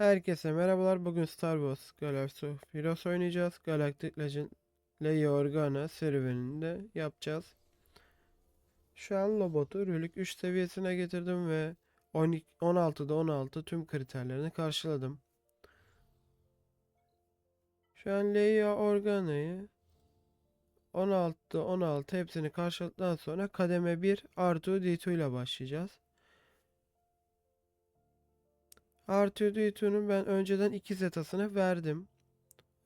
Herkese merhabalar. Bugün Star Wars Galaxy of Heroes oynayacağız. Galactic Legend Leia Organa serüveninde yapacağız. Şu an robotu Rülük 3 seviyesine getirdim ve 12, 16'da 16 tüm kriterlerini karşıladım. Şu an Leia Organa'yı 16'da 16 hepsini karşıladıktan sonra kademe 1 R2D2 ile başlayacağız. Artı D2'nun ben önceden iki zetasını verdim.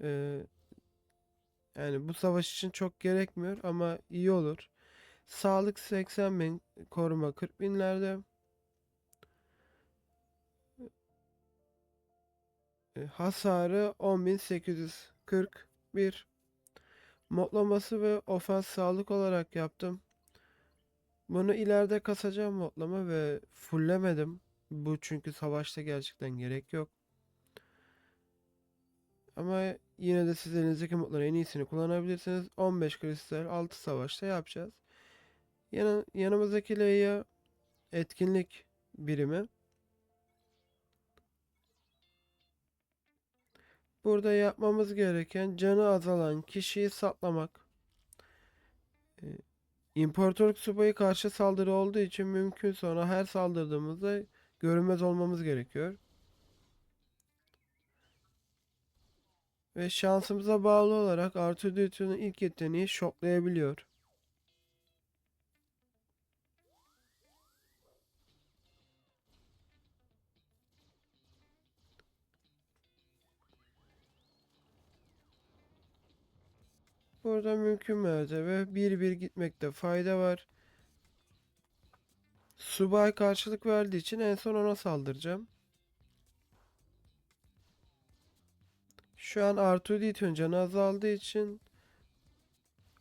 Ee, yani bu savaş için çok gerekmiyor ama iyi olur. Sağlık 80 bin, koruma 40 binlerde. Ee, hasarı 10.841. Modlaması ve ofans sağlık olarak yaptım. Bunu ileride kasacağım modlama ve fulllemedim. Bu çünkü savaşta gerçekten gerek yok. Ama yine de siz elinizdeki modların en iyisini kullanabilirsiniz. 15 kristal 6 savaşta yapacağız. Yanı, yanımızdaki Leia etkinlik birimi. Burada yapmamız gereken canı azalan kişiyi saklamak. Ee, İmparatorluk subayı karşı saldırı olduğu için mümkün sonra her saldırdığımızda görünmez olmamız gerekiyor. Ve şansımıza bağlı olarak R2D2'nun ilk yeteneği şoklayabiliyor. Burada mümkün mertebe bir bir gitmekte fayda var. Subay karşılık verdiği için en son ona saldıracağım. Şu an R2D2'nin canı azaldığı için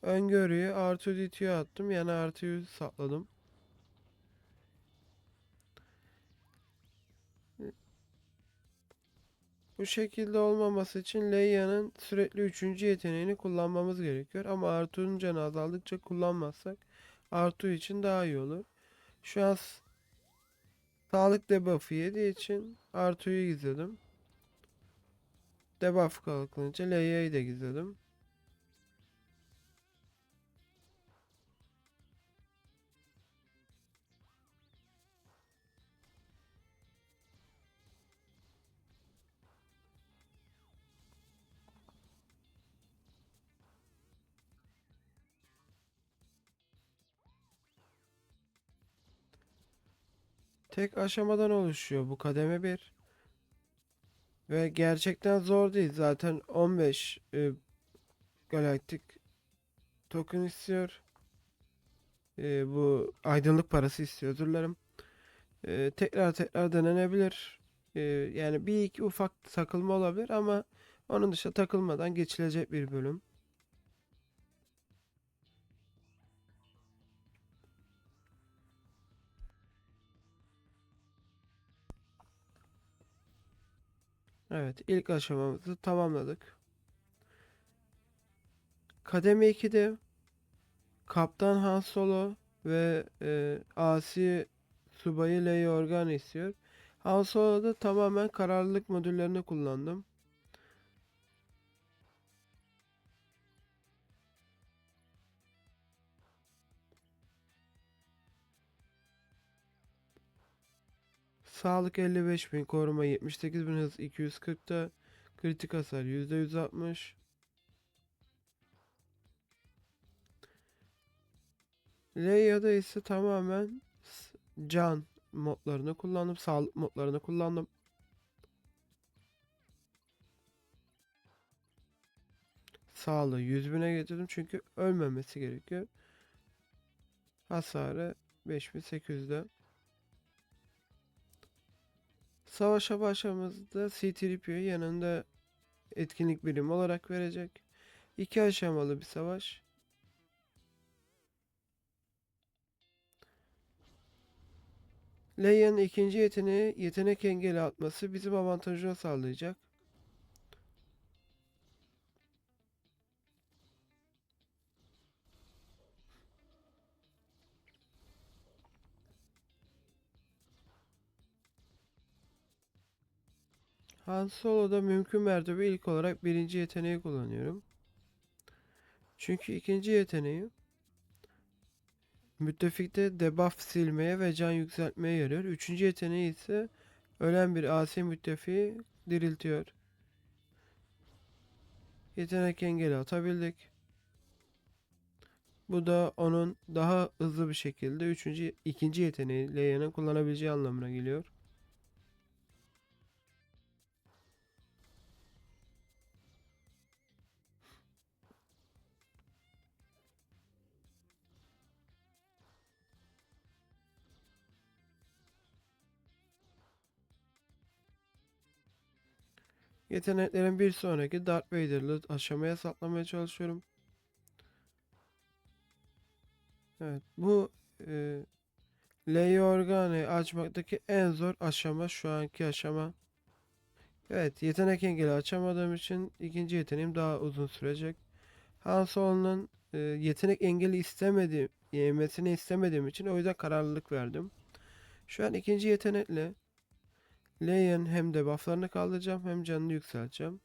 öngörüyü R2D2'ye attım. Yani R2'yu sakladım. Bu şekilde olmaması için Leia'nın sürekli üçüncü yeteneğini kullanmamız gerekiyor. Ama Artu'nun canı azaldıkça kullanmazsak Artu için daha iyi olur. Şu an s- sağlık debuff'ı yediği için Artu'yu gizledim. Debuff kalkınca Leia'yı da gizledim. Tek aşamadan oluşuyor bu kademe 1. Ve gerçekten zor değil. Zaten 15 e, galaktik token istiyor. E, bu aydınlık parası istiyor. Özür dilerim. E, tekrar tekrar denenebilir. E, yani bir iki ufak takılma olabilir ama onun dışında takılmadan geçilecek bir bölüm. Evet, ilk aşamamızı tamamladık. Kademe 2'de Kaptan Han Solo ve e, Asi Subayı Leia Organa istiyor. Han Solo'da tamamen kararlılık modüllerini kullandım. Sağlık 55.000, koruma 78.000, hız 240'ta, kritik hasar %160. Leia'da ise tamamen can modlarını kullandım, sağlık modlarını kullandım. Sağlığı 100.000'e getirdim çünkü ölmemesi gerekiyor. Hasarı 5800'de. Savaşa başladığımızda C-3PO'yu yanında etkinlik birimi olarak verecek. İki aşamalı bir savaş. Leia'nın ikinci yeteneği yetenek engeli atması bizim avantajına sağlayacak. Han Solo'da mümkün mertebe ilk olarak birinci yeteneği kullanıyorum. Çünkü ikinci yeteneği müttefikte debuff silmeye ve can yükseltmeye yarıyor. Üçüncü yeteneği ise ölen bir asi müttefiği diriltiyor. Yetenek engeli atabildik. Bu da onun daha hızlı bir şekilde üçüncü, ikinci yeteneği Leia'nın kullanabileceği anlamına geliyor. Yeteneklerin bir sonraki Darth Vader'lı aşamaya saplamaya çalışıyorum. Evet, bu e, Leia Organa'yı açmaktaki en zor aşama şu anki aşama. Evet, yetenek engeli açamadığım için ikinci yeteneğim daha uzun sürecek. Han Solo'nun e, yetenek engeli istemediğim, yemesini istemediğim için o yüzden kararlılık verdim. Şu an ikinci yetenekle Leia'nın hem de bufflarını kaldıracağım hem canını yükselteceğim.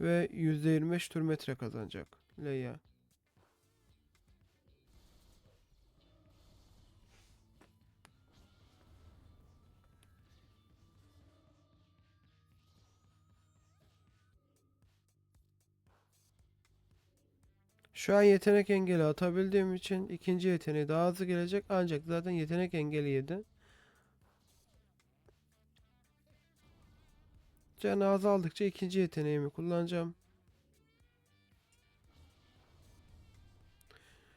Ve %25 tur metre kazanacak Leia. Şu an yetenek engeli atabildiğim için ikinci yeteneği daha hızlı gelecek ancak zaten yetenek engeli yedi. Canı azaldıkça ikinci yeteneğimi kullanacağım.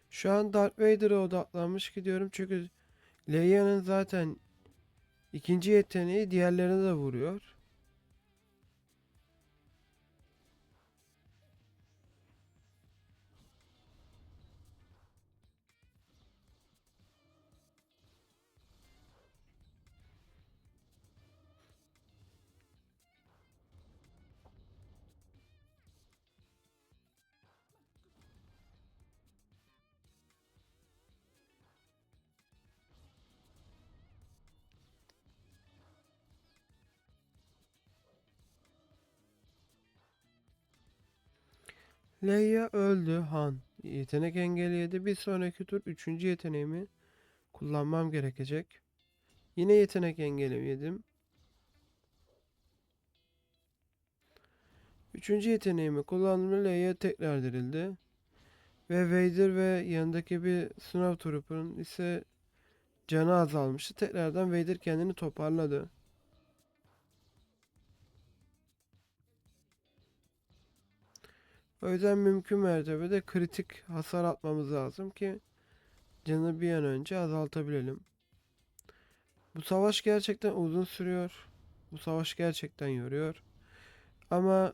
Şu an Darth Vader'a odaklanmış gidiyorum çünkü Leia'nın zaten ikinci yeteneği diğerlerine de vuruyor. Leia öldü Han. Yetenek engeli yedi. Bir sonraki tur üçüncü yeteneğimi kullanmam gerekecek. Yine yetenek engeli yedim. Üçüncü yeteneğimi kullandım. Leia tekrar dirildi. Ve Vader ve yanındaki bir Snow Trooper'ın ise canı azalmıştı. Tekrardan Vader kendini toparladı. O yüzden mümkün mertebede kritik hasar atmamız lazım ki canı bir an önce azaltabilelim. Bu savaş gerçekten uzun sürüyor. Bu savaş gerçekten yoruyor. Ama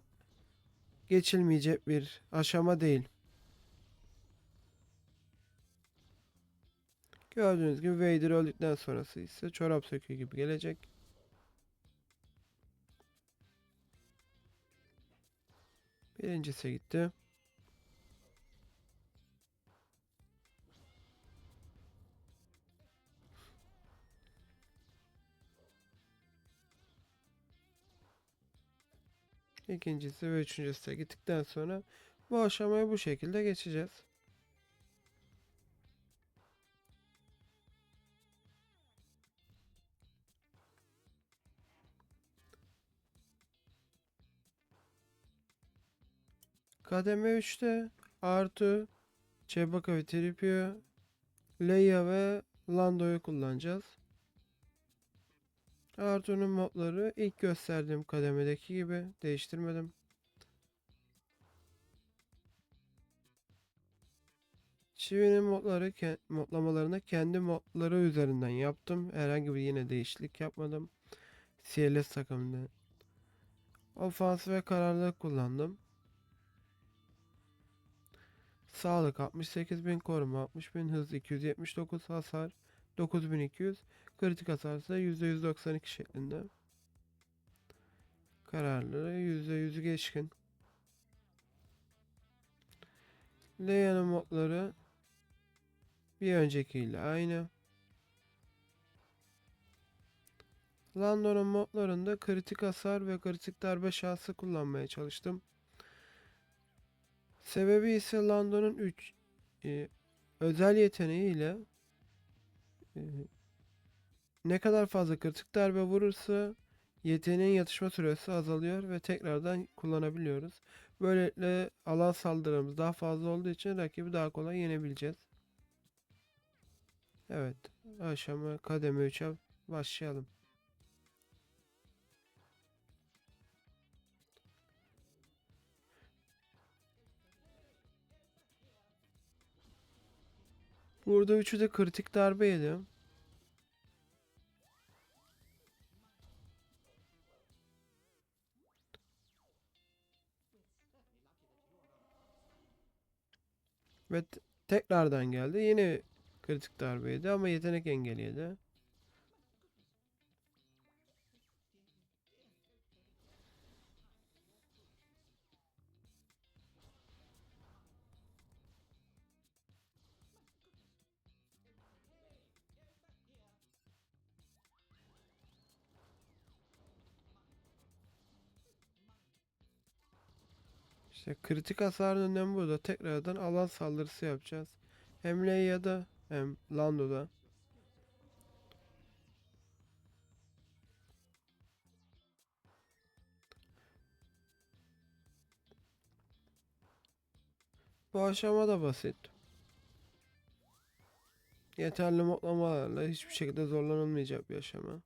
geçilmeyecek bir aşama değil. Gördüğünüz gibi Vader öldükten sonrası ise çorap söküğü gibi gelecek. Birincisi gitti. İkincisi ve üçüncüsü de gittikten sonra bu aşamaya bu şekilde geçeceğiz. Kademe 3'te Artu, Chewbacca ve Tripio, Leia ve Lando'yu kullanacağız. Artu'nun modları ilk gösterdiğim kademedeki gibi değiştirmedim. Çivinin modları ke- modlamalarını kendi modları üzerinden yaptım. Herhangi bir yine değişiklik yapmadım. CLS takımında. Ofans ve kararlılık kullandım. Sağlık 68.000 koruma 60.000 hız 279 hasar 9200 kritik hasar ise %192 şeklinde. Kararlılığı %100'ü geçkin. Leia'nın modları bir öncekiyle aynı. Lando'nun modlarında kritik hasar ve kritik darbe şansı kullanmaya çalıştım. Sebebi ise Lando'nun 3 özel yeteneğiyle e, ne kadar fazla kritik darbe vurursa yeteneğin yatışma süresi azalıyor ve tekrardan kullanabiliyoruz. Böylelikle alan saldırımız daha fazla olduğu için rakibi daha kolay yenebileceğiz. Evet, aşama kademe 3'e başlayalım. Burada üçü de kritik darbe yedi. Ve tekrardan geldi. Yine kritik darbeydi ama yetenek engelledi. İşte kritik hasarın önemi burada. Tekrardan alan saldırısı yapacağız. Hem Leia'da hem Lando'da. Bu aşama da basit. Yeterli modlamalarla hiçbir şekilde zorlanılmayacak bir aşama.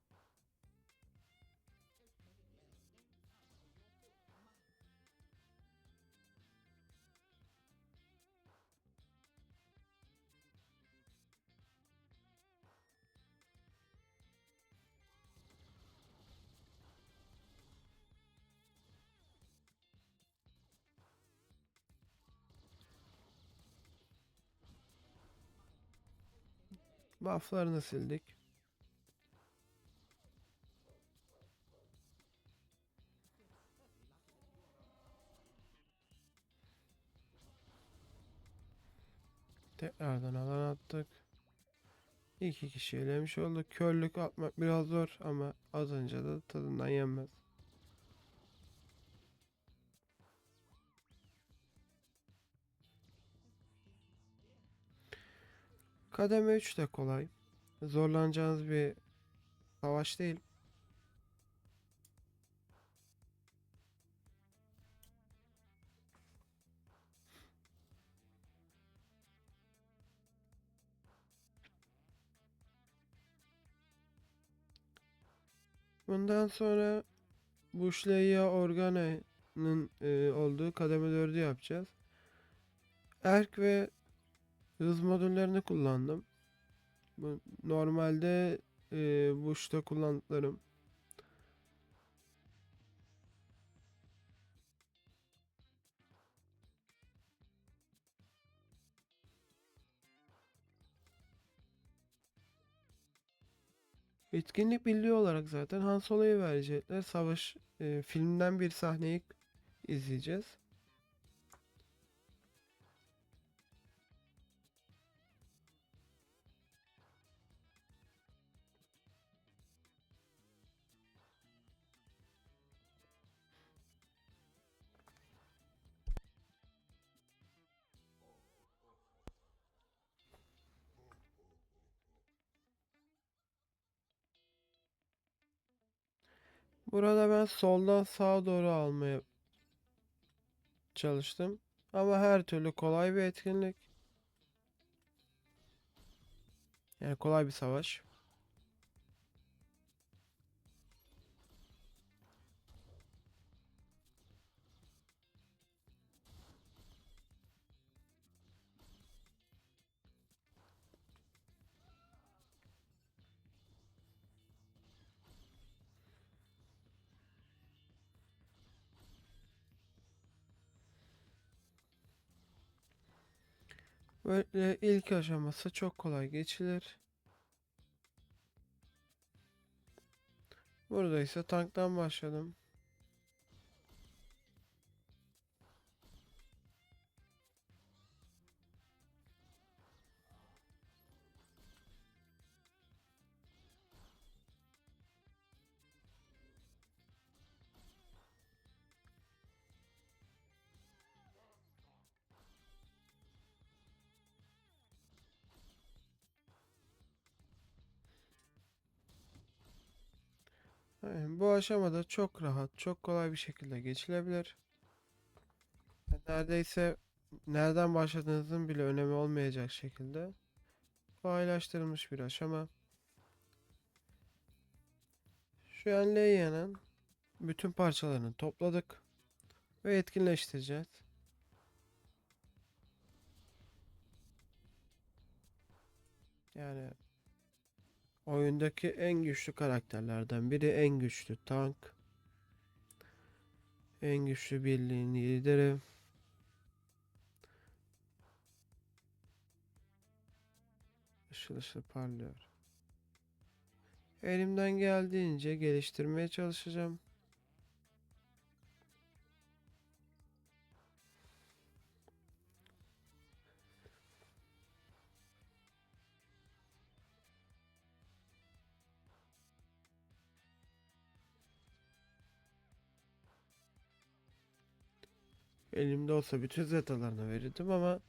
Bufflarını sildik. Tekrardan alan attık. İki kişi elemiş olduk. Körlük atmak biraz zor ama az önce de tadından yenmez. Kademe 3 de kolay. Zorlanacağınız bir savaş değil. Bundan sonra Bushleya Organe'nin e, olduğu kademe 4'ü yapacağız. Erk ve hız modüllerini kullandım. Bu normalde e, Bush'ta kullandıklarım. Etkinlik birliği olarak zaten Han Solo'yu verecekler. Savaş e, filmden bir sahneyi izleyeceğiz. Burada ben soldan sağa doğru almaya çalıştım. Ama her türlü kolay bir etkinlik. Yani kolay bir savaş. Böyle ilk aşaması çok kolay geçilir. Burada ise tanktan başladım. Bu aşamada çok rahat, çok kolay bir şekilde geçilebilir. Neredeyse nereden başladığınızın bile önemi olmayacak şekilde kolaylaştırılmış bir aşama. Şu an Leia'nın bütün parçalarını topladık ve etkinleştireceğiz. Yani oyundaki en güçlü karakterlerden biri, en güçlü tank, en güçlü birliğin lideri. Işıl ışıl parlıyor. Elimden geldiğince geliştirmeye çalışacağım. Elimde olsa bütün zetalarını verirdim ama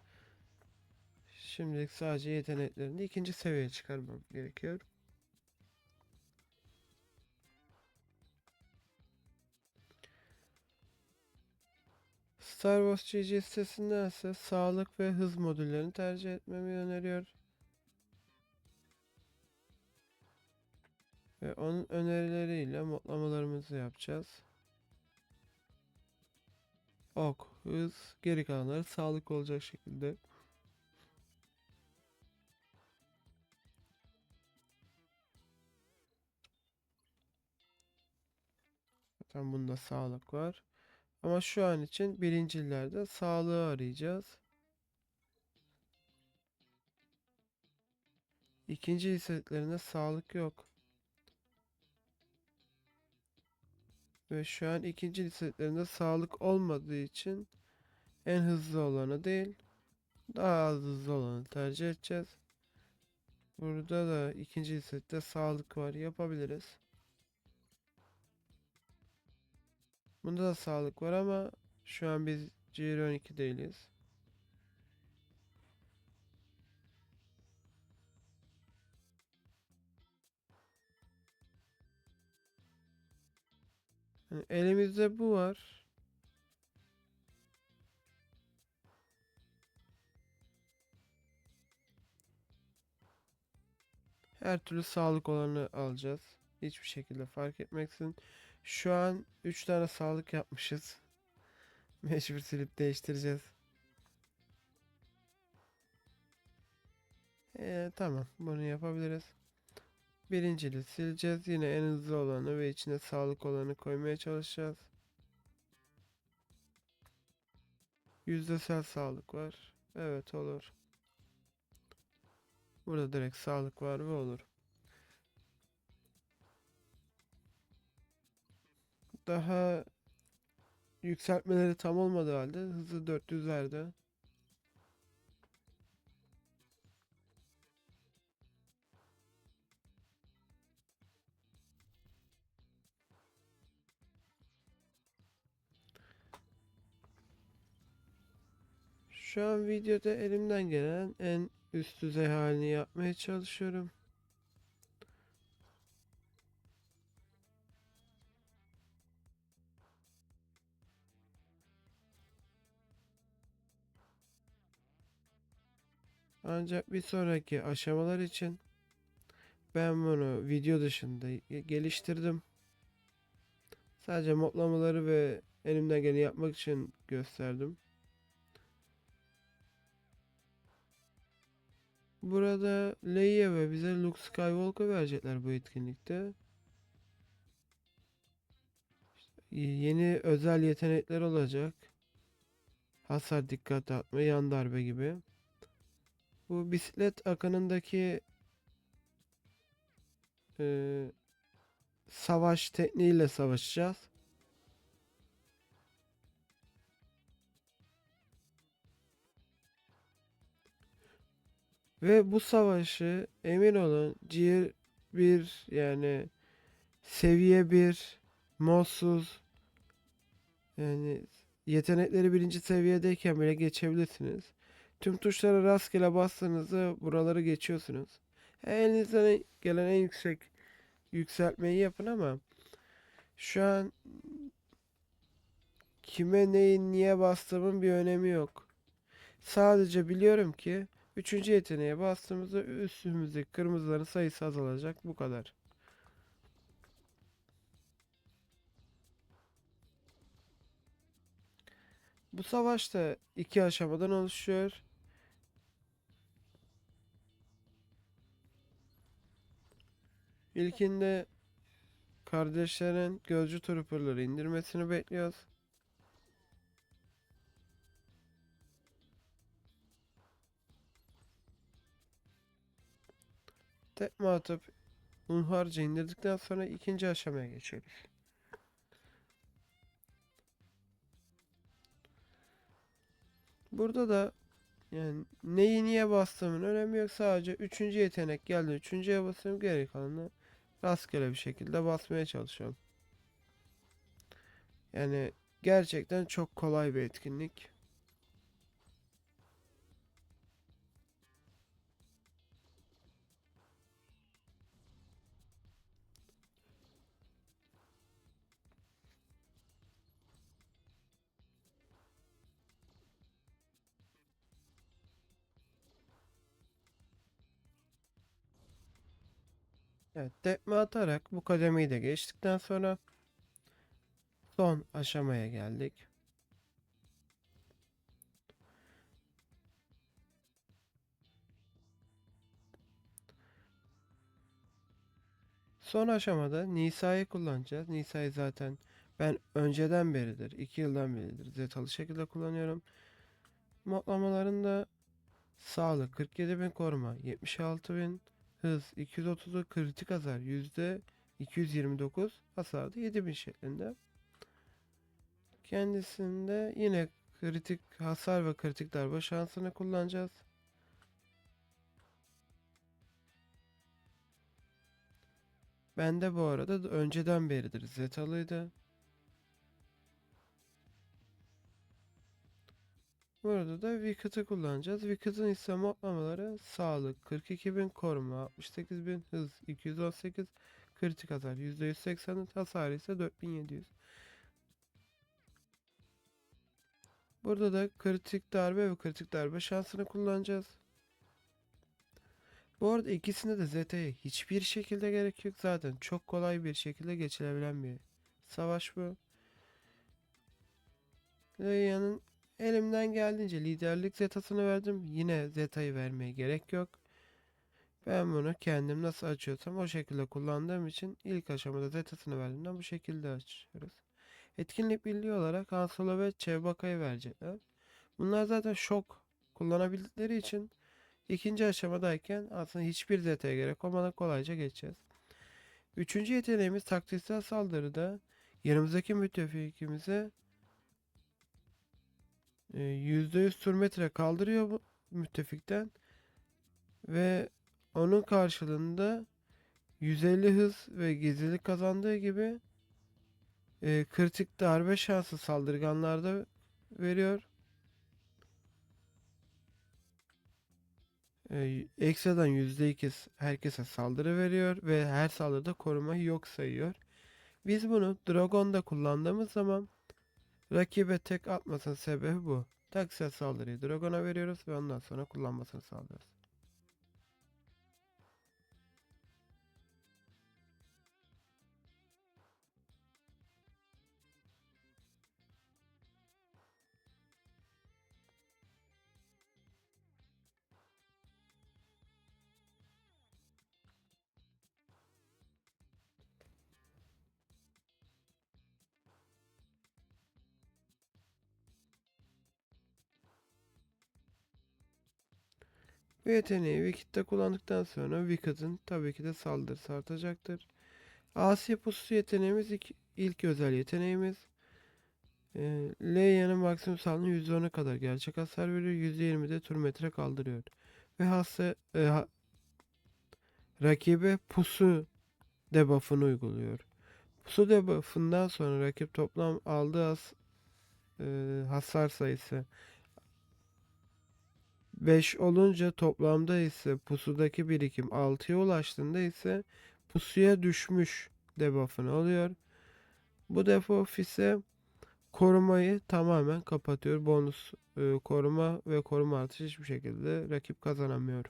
şimdilik sadece yeteneklerini ikinci seviyeye çıkarmam gerekiyor. Star Wars GG sitesinden ise sağlık ve hız modüllerini tercih etmemi öneriyor. Ve onun önerileriyle modlamalarımızı yapacağız. Ok, hız, geri kalanları sağlık olacak şekilde. Zaten bunda sağlık var. Ama şu an için birincilerde sağlığı arayacağız. İkinci hissetlerinde sağlık yok. Ve şu an ikinci lisetlerinde sağlık olmadığı için en hızlı olanı değil, daha az hızlı olanı tercih edeceğiz. Burada da ikinci lisette sağlık var, yapabiliriz. Bunda da sağlık var ama şu an biz GR12 değiliz. Yani elimizde bu var. Her türlü sağlık olanı alacağız. Hiçbir şekilde fark etmeksizin. Şu an 3 tane sağlık yapmışız. Mecbur silip değiştireceğiz. Ee, tamam bunu yapabiliriz. Birincili sileceğiz. Yine en hızlı olanı ve içine sağlık olanı koymaya çalışacağız. Yüzdesel sağlık var. Evet olur. Burada direkt sağlık var ve olur. Daha yükseltmeleri tam olmadığı halde hızı 400'lerde. Şu an videoda elimden gelen en üst düzey halini yapmaya çalışıyorum. Ancak bir sonraki aşamalar için ben bunu video dışında geliştirdim. Sadece modlamaları ve elimden geleni yapmak için gösterdim. Burada Leia ve bize Luke Skywalker verecekler bu etkinlikte. İşte yeni özel yetenekler olacak. Hasar dikkat atma, yan darbe gibi. Bu bisiklet akınındaki e, savaş tekniğiyle savaşacağız. Ve bu savaşı emin olun Ciğer bir yani seviye bir modsuz yani yetenekleri birinci seviyedeyken bile geçebilirsiniz. Tüm tuşlara rastgele bastığınızda buraları geçiyorsunuz. Elinizden gelen en yüksek yükseltmeyi yapın ama Şu an kime neyi niye bastığımın bir önemi yok. Sadece biliyorum ki üçüncü yeteneğe bastığımızda üstümüzdeki kırmızıların sayısı azalacak. Bu kadar. Bu savaş da iki aşamadan oluşuyor. İlkinde kardeşlerin gözcü trooperları indirmesini bekliyoruz. Tekme atıp hunharca indirdikten sonra ikinci aşamaya geçiyoruz. Burada da yani neyi niye bastığımın önemi yok. Sadece üçüncü yetenek geldi. Üçüncüye basıyorum. Geri kalanı rastgele bir şekilde basmaya çalışıyorum. Yani gerçekten çok kolay bir etkinlik. Evet, tekme atarak bu kademeyi de geçtikten sonra son aşamaya geldik. Son aşamada Nisa'yı kullanacağız. Nisa'yı zaten ben önceden beridir, 2 yıldan beridir zetalı şekilde kullanıyorum. Modlamalarında sağlık 47.000 koruma, 76.000 hız, 230'u kritik hasar, yüzde 229 hasarda 7000 şeklinde. Kendisinde yine kritik hasar ve kritik darbe şansını kullanacağız. Ben de bu arada da önceden beridir Zetalıydı. Burada da Wicked'ı kullanacağız. Wicked'ın ise modlamaları sağlık 42.000 koruma 68.000 hız 218 kritik hasar %180 hasarı ise 4700. Burada da kritik darbe ve kritik darbe şansını kullanacağız. Bu arada ikisinde de ZT'ye hiçbir şekilde gerek yok. Zaten çok kolay bir şekilde geçilebilen bir savaş bu. Leia'nın elimden geldiğince liderlik zetasını verdim. Yine zetayı vermeye gerek yok. Ben bunu kendim nasıl açıyorsam o şekilde kullandığım için ilk aşamada zetasını verdiğimden bu şekilde açıyoruz. Etkinlik birliği olarak Han ve Chewbacca'yı verecekler. Bunlar zaten şok kullanabildikleri için ikinci aşamadayken aslında hiçbir zetaya gerek olmadan kolayca geçeceğiz. Üçüncü yeteneğimiz taktiksel saldırıda yanımızdaki müttefikimize e, %100 tur metre kaldırıyor bu müttefikten ve onun karşılığında 150 hız ve gizlilik kazandığı gibi e, kritik darbe şansı saldırganlarda veriyor. E, ekstradan %2 herkese saldırı veriyor ve her saldırıda korumayı yok sayıyor. Biz bunu Dragon'da kullandığımız zaman rakibe tek atmasının sebebi bu. Taksel saldırıyı Dragon'a veriyoruz ve ondan sonra kullanmasını sağlıyoruz. Bu yeteneği Wicked'de kullandıktan sonra Wicked'ın tabii ki de saldırısı artacaktır. Asi pusu yeteneğimiz ilk, ilk özel yeteneğimiz. E, Leia'nın maksimum saldırı %10'a kadar gerçek hasar veriyor. %20'de tur metre kaldırıyor. Ve hasta e, ha- rakibe pusu debuff'ını uyguluyor. Pusu debuff'ından sonra rakip toplam aldığı has- e, hasar sayısı 5 olunca toplamda ise pusudaki birikim 6'ya ulaştığında ise pusuya düşmüş debuff'ını alıyor. Bu debuff ise korumayı tamamen kapatıyor. Bonus e, koruma ve koruma artışı hiçbir şekilde rakip kazanamıyor.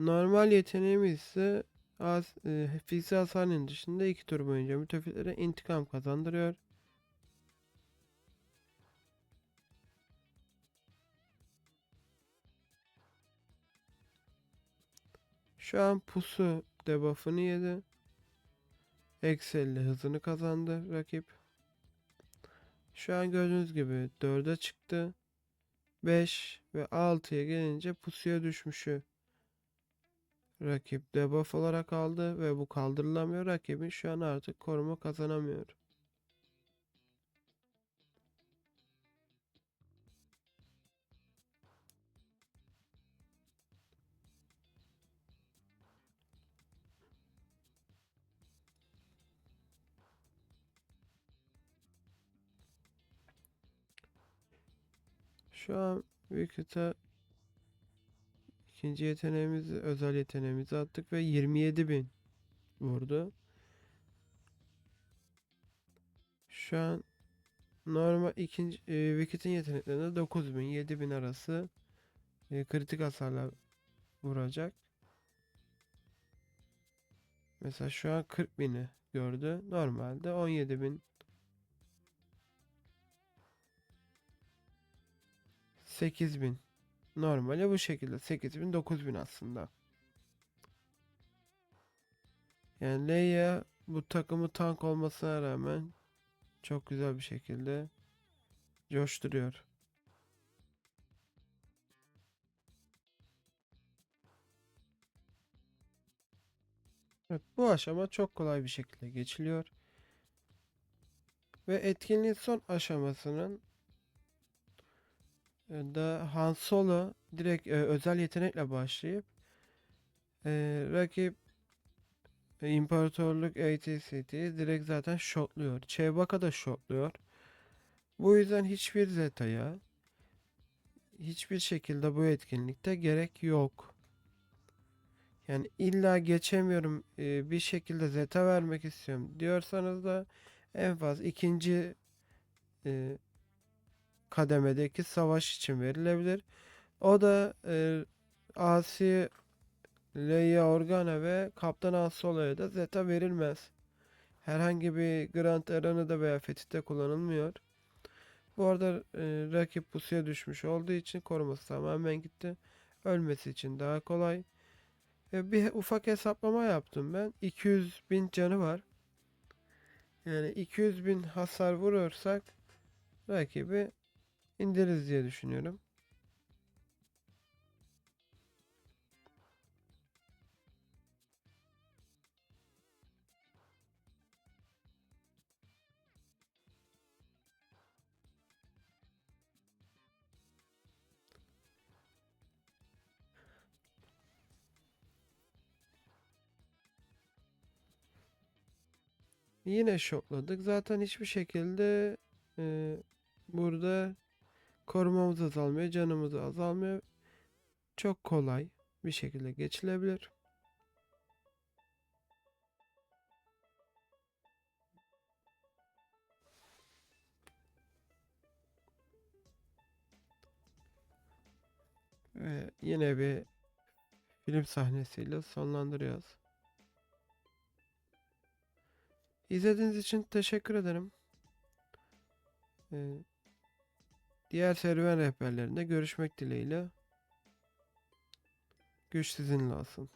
Normal yeteneğimiz ise az, e, fiziksel hasarın dışında iki tur boyunca müttefiklere intikam kazandırıyor. Şu an pusu debuff'ını yedi. 50 hızını kazandı rakip. Şu an gördüğünüz gibi 4'e çıktı. 5 ve 6'ya gelince pusuya düşmüşü rakip debuff olarak aldı ve bu kaldırılamıyor. Rakibin şu an artık koruma kazanamıyor. Şu an Wicket'a ikinci yeteneğimizi, özel yeteneğimizi attık ve 27.000 vurdu. Şu an normal ikinci e, Wicket'in yeteneklerinde 9000 7000 arası e, kritik hasarla vuracak. Mesela şu an 40.000'i gördü. Normalde 17.000 8000 Normali bu şekilde. 8000 9000 aslında. Yani Leia bu takımı tank olmasına rağmen çok güzel bir şekilde coşturuyor. Evet, bu aşama çok kolay bir şekilde geçiliyor. Ve etkinliğin son aşamasının da Han Solo direkt e, özel yetenekle başlayıp e, rakip e, İmparatorluk AT-ST'yi direkt zaten shotluyor. Chewbacca da shotluyor. Bu yüzden hiçbir Zeta'ya hiçbir şekilde bu etkinlikte gerek yok. Yani illa geçemiyorum e, bir şekilde Zeta vermek istiyorum diyorsanız da en fazla ikinci e, kademedeki savaş için verilebilir. O da e, Asi Leia Organa ve Kaptan Han Solo'ya da Zeta verilmez. Herhangi bir Grand Arena'da veya Fetih'te kullanılmıyor. Bu arada e, rakip pusuya düşmüş olduğu için koruması tamamen gitti. Ölmesi için daha kolay. E, bir ufak hesaplama yaptım ben. 200 bin canı var. Yani 200 bin hasar vurursak rakibi indiririz diye düşünüyorum. Yine şokladık. Zaten hiçbir şekilde e, burada korumamız azalmıyor, canımız azalmıyor. Çok kolay bir şekilde geçilebilir. Ve yine bir film sahnesiyle sonlandırıyoruz. İzlediğiniz için teşekkür ederim. Ee, diğer serüven rehberlerinde görüşmek dileğiyle. Güç sizinle olsun.